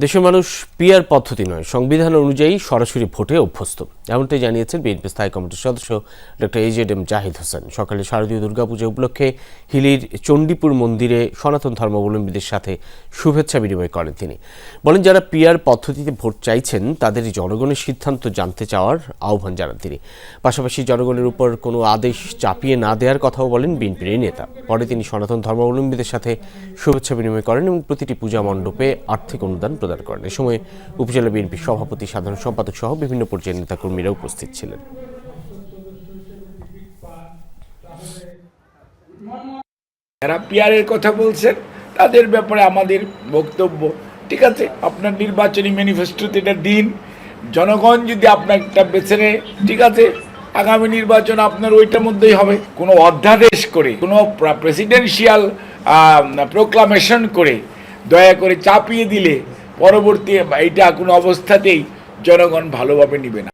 দেশের মানুষ পিয়ার পদ্ধতি নয়, সংবিধান অনুযায়ী সরাসরি ভোটে অভ্যস্ত। এমনটাই জানিয়েছেন বিএনপি স্থায়ী কমিটির সদস্য doctor AZ M Zahid Hossain. সকালে শারদীয় দুর্গাপূজা উপলক্ষে হিলির চণ্ডীপুর মন্দিরে সনাতন ধর্মাবলম্বীদের সাথে শুভেচ্ছা বিনিময় করেন তিনি। বলেন, যারা পিয়ার পদ্ধতিতে ভোট চাইছেন, তাদের জনগণের সিদ্ধান্ত জানতে চাওয়ার আহ্বান জানান তিনি। পাশাপাশি জনগণের উপর কোনো আদেশ চাপিয়ে না দেওয়ার কথাও বলেন বিএনপির এই নেতা। পরে তিনি সনাতন ধর্মাবলম্বীদের সাথে শুভেচ্ছা বিনিময় করেন এবং প্রতিটি পূজা মণ্ডপে আর্থিক অনুদান প্রদান করেন। এ সময় উপজেলা বিএনপির সভাপতি, সাধারণ সম্পাদক সহ বিভিন্ন পর্যায়ের নেতাকর্মীরা উপস্থিত ছিলেন। যারা পিয়ারের কথা বলছেন, তাদের ব্যাপারে আমাদের বক্তব্য। ঠিক আছে, আপনার নির্বাচনী ম্যানিফেস্টোতে এটা দিন। জনগণ যদি আপনারটা বেছে নেয়, ঠিক আছে, আগামী নির্বাচন আপনার ওইটার মধ্যেই হবে। কোনো অধ্যাদেশ করে, কোনো প্রেসিডেন্সিয়াল প্রোক্লামেশন করে, দয়া করে চাপিয়ে দিলে পরবর্তী এটা কোনো অবস্থাতেই জনগণ ভালোভাবে নিবে না।